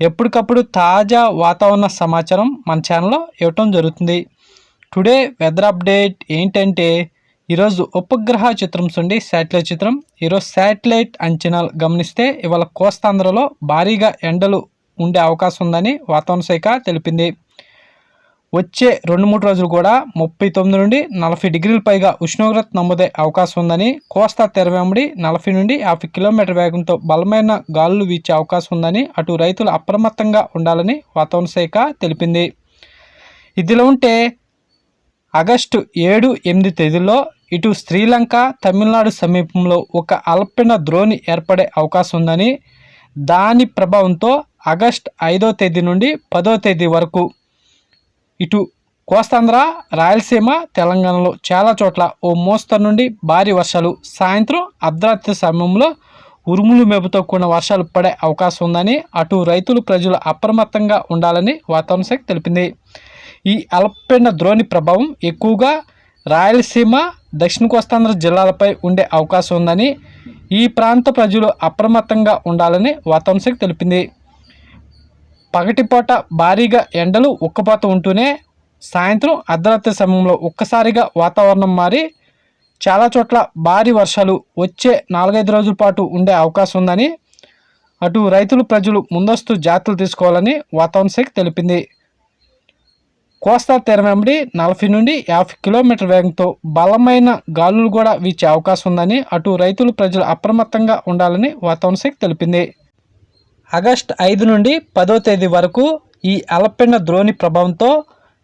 ఎప్పటికప్పుడు తాజా వాతావరణ సమాచారం మన ఛానల్లో ఇవ్వటం జరుగుతుంది. టుడే వెదర్ అప్డేట్ ఏంటంటే ఈరోజు ఉపగ్రహ చిత్రం నుండి శాటిలైట్ చిత్రం. ఈరోజు శాటిలైట్ అంచనాలు గమనిస్తే ఇవాళ కోస్తాంధ్రలో భారీగా ఎండలు ఉండే అవకాశం ఉందని వాతావరణ శాఖ తెలిపింది. వచ్చే రెండు మూడు రోజులు కూడా ముప్పై తొమ్మిది నుండి నలభై డిగ్రీల పైగా ఉష్ణోగ్రత నమోదే అవకాశం ఉందని కోస్తా తెర నలభై నుండి యాభై కిలోమీటర్ వేగంతో బలమైన గాలులు వీచే అవకాశం ఉందని అటు రైతులు అప్రమత్తంగా ఉండాలని వాతావరణ శాఖ తెలిపింది. ఇదిలో ఉంటే ఆగస్టు ఏడు ఎనిమిది తేదీల్లో ఇటు శ్రీలంక తమిళనాడు సమీపంలో ఒక అల్పిన ద్రోణి ఏర్పడే అవకాశం ఉందని దాని ప్రభావంతో ఆగస్ట్ ఐదో తేదీ నుండి పదో తేదీ వరకు ఇటు కోస్తాంధ్ర రాయలసీమ తెలంగాణలో చాలా చోట్ల ఓ మోస్తరు నుండి భారీ వర్షాలు సాయంత్రం అర్ధరాత్రి సమయంలో ఉరుములు మెపుతో కూడిన వర్షాలు పడే అవకాశం ఉందని అటు రైతులు ప్రజలు అప్రమత్తంగా ఉండాలని వాతావరణ శాఖ తెలిపింది. ఈ అల్పపీడన ద్రోణి ప్రభావం ఎక్కువగా రాయలసీమ దక్షిణ కోస్తాంధ్ర జిల్లాలపై ఉండే అవకాశం ఉందని ఈ ప్రాంత ప్రజలు అప్రమత్తంగా ఉండాలని వాతావరణ శాఖ తెలిపింది. పగటిపూట భారీగా ఎండలు ఉక్కపోత ఉంటూనే సాయంత్రం అర్ధరాత్రి సమయంలో ఒక్కసారిగా వాతావరణం మారి చాలా చోట్ల భారీ వర్షాలు వచ్చే నాలుగైదు రోజుల పాటు ఉండే అవకాశం ఉందని అటు రైతులు ప్రజలు ముందస్తు జాగ్రత్తలు తీసుకోవాలని వాతావరణ శాఖ తెలిపింది. కోస్తా తీరం వెంబడి నలభై నుండి యాభై కిలోమీటర్ వేగంతో బలమైన గాలులు కూడా వీచే అవకాశం ఉందని అటు రైతులు ప్రజలు అప్రమత్తంగా ఉండాలని వాతావరణ శాఖ తెలిపింది. ఆగస్ట్ ఐదు నుండి పదో తేదీ వరకు ఈ అలపెండ ద్రోణి ప్రభావంతో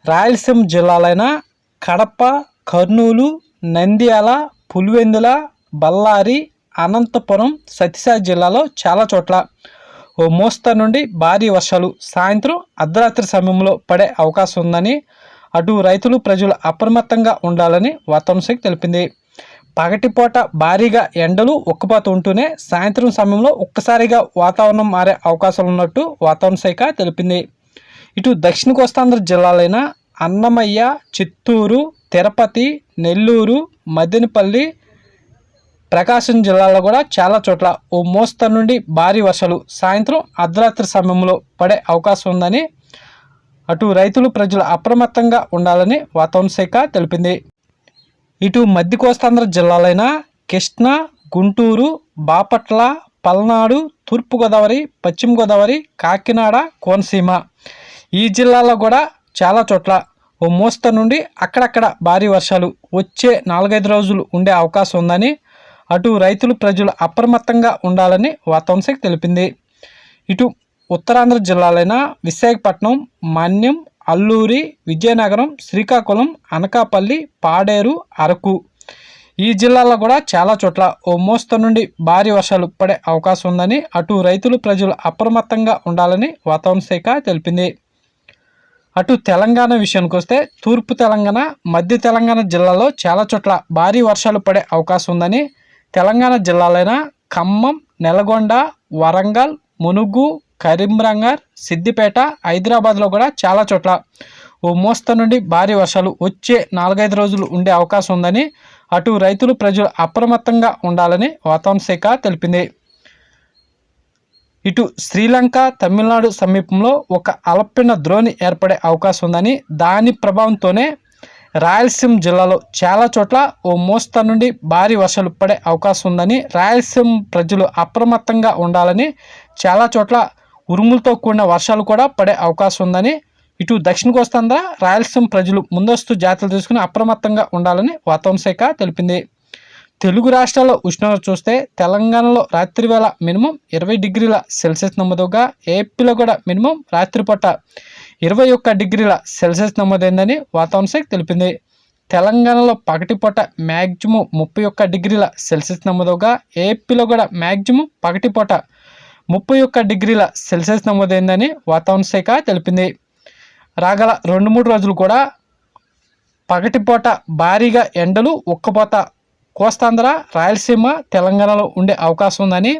రాయలసీమ జిల్లాలైన కడప కర్నూలు నంద్యాల పులివెందుల బళ్ళారి అనంతపురం సత్యసాయి జిల్లాలో చాలా చోట్ల ఓ మోస్తరు నుండి భారీ వర్షాలు సాయంత్రం అర్ధరాత్రి సమయంలో పడే అవకాశం ఉందని అటు రైతులు ప్రజలు అప్రమత్తంగా ఉండాలని వాతావరణ శాఖ తెలిపింది. పగటిపూట భారీగా ఎండలు ఉక్కపోతూ ఉంటూనే సాయంత్రం సమయంలో ఒక్కసారిగా వాతావరణం మారే అవకాశాలు ఉన్నట్టు వాతావరణ శాఖ తెలిపింది. ఇటు దక్షిణ కోస్తాంధ్ర జిల్లాలైన అన్నమయ్య చిత్తూరు తిరుపతి నెల్లూరు మదనపల్లి ప్రకాశం జిల్లాలో కూడా చాలా చోట్ల ఓ మోస్తరు నుండి భారీ వర్షాలు సాయంత్రం అర్ధరాత్రి సమయంలో పడే అవకాశం ఉందని అటు రైతులు ప్రజలు అప్రమత్తంగా ఉండాలని వాతావరణ శాఖ తెలిపింది. ఇటు మధ్య కోస్తాంధ్ర జిల్లాలైన కృష్ణా గుంటూరు బాపట్ల పల్నాడు తూర్పుగోదావరి పశ్చిమ గోదావరి కాకినాడ కోనసీమ. ఈ జిల్లాలో కూడా చాలా చోట్ల ఓ మోస్త నుండి అక్కడక్కడ భారీ వర్షాలు వచ్చే నాలుగైదు రోజులు ఉండే అవకాశం ఉందని అటు రైతులు ప్రజలు అప్రమత్తంగా ఉండాలని వాతావరణ శాఖ తెలిపింది. ఇటు ఉత్తరాంధ్ర జిల్లాలైన విశాఖపట్నం మాన్యం అల్లూరి విజయనగరం శ్రీకాకుళం అనకాపల్లి పాడేరు అరకు. ఈ జిల్లాలో కూడా చాలా చోట్ల ఓ మోస్తరు నుండి భారీ వర్షాలు పడే అవకాశం ఉందని అటు రైతులు ప్రజలు అప్రమత్తంగా ఉండాలని వాతావరణ శాఖ తెలిపింది. అటు తెలంగాణ విషయానికి వస్తే తూర్పు తెలంగాణ మధ్య తెలంగాణ జిల్లాలో చాలా చోట్ల భారీ వర్షాలు పడే అవకాశం ఉందని తెలంగాణ జిల్లాలైన ఖమ్మం నెలగొండ వరంగల్ మునుగు కరీంనగర్ సిద్దిపేట హైదరాబాద్లో కూడా చాలా చోట్ల ఓ మోస్త నుండి భారీ వర్షాలు వచ్చే నాలుగైదు రోజులు ఉండే అవకాశం ఉందని అటు రైతులు ప్రజలు అప్రమత్తంగా ఉండాలని వాతావరణ శాఖ తెలిపింది. ఇటు శ్రీలంక తమిళనాడు సమీపంలో ఒక అల్పిన ద్రోణి ఏర్పడే అవకాశం ఉందని దాని ప్రభావంతోనే రాయలసీమ జిల్లాలో చాలా చోట్ల ఓ మోస్త నుండి భారీ వర్షాలు పడే అవకాశం ఉందని రాయలసీమ ప్రజలు అప్రమత్తంగా ఉండాలని చాలా చోట్ల ఉరుములతో కూడిన వర్షాలు కూడా పడే అవకాశం ఉందని ఇటు దక్షిణ కోస్తాంధ్ర రాయలసీమ ప్రజలు ముందస్తు జాతరలు తీసుకుని అప్రమత్తంగా ఉండాలని వాతావరణ శాఖ తెలిపింది. తెలుగు రాష్ట్రాల్లో ఉష్ణోగ్రత చూస్తే తెలంగాణలో రాత్రి వేళ మినిమం ఇరవై డిగ్రీల సెల్సియస్ నమోదుగా ఏపీలో కూడా మినిమం రాత్రిపూట ఇరవై ఒక్క డిగ్రీల సెల్సియస్ నమోదైందని వాతావరణ శాఖ తెలిపింది. తెలంగాణలో పగటిపూట మ్యాక్సిమం ముప్పై ఒక్క డిగ్రీల సెల్సియస్ నమోదుగా ఏపీలో కూడా మ్యాక్సిమం పగటిపూట ముప్పై ఒక్క డిగ్రీల సెల్సియస్ నమోదైందని వాతావరణ శాఖ తెలిపింది. రాగల రెండు మూడు రోజులు కూడా పగటిపూట భారీగా ఎండలు ఉక్కపోత కోస్తాంధ్ర రాయలసీమ తెలంగాణలో ఉండే అవకాశం ఉందని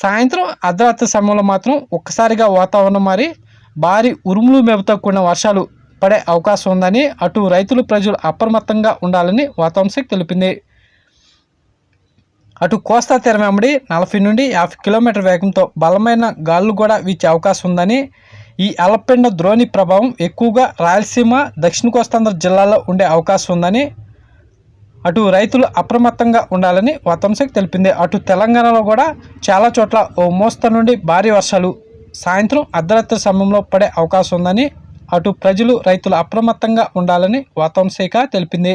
సాయంత్రం అర్ధరాత్రి సమయంలో మాత్రం ఒక్కసారిగా వాతావరణం మారి భారీ ఉరుములు మెరుపుతో కూడిన వర్షాలు పడే అవకాశం ఉందని అటు రైతులు ప్రజలు అప్రమత్తంగా ఉండాలని వాతావరణ శాఖ తెలిపింది. అటు కోస్తా తీరం వెంబడి నలభై నుండి యాభై కిలోమీటర్ వేగంతో బలమైన గాలులు కూడా వీచే అవకాశం ఉందని ఈ అలపెండ ద్రోణి ప్రభావం ఎక్కువగా రాయలసీమ దక్షిణ కోస్తాంధ్ర జిల్లాలో ఉండే అవకాశం ఉందని అటు రైతులు అప్రమత్తంగా ఉండాలని వాతావరణ తెలిపింది. అటు తెలంగాణలో కూడా చాలా చోట్ల ఓ మోస్త నుండి భారీ వర్షాలు సాయంత్రం అర్ధరాత్రి సమయంలో పడే అవకాశం ఉందని అటు ప్రజలు రైతులు అప్రమత్తంగా ఉండాలని వాతావరణ శాఖ తెలిపింది.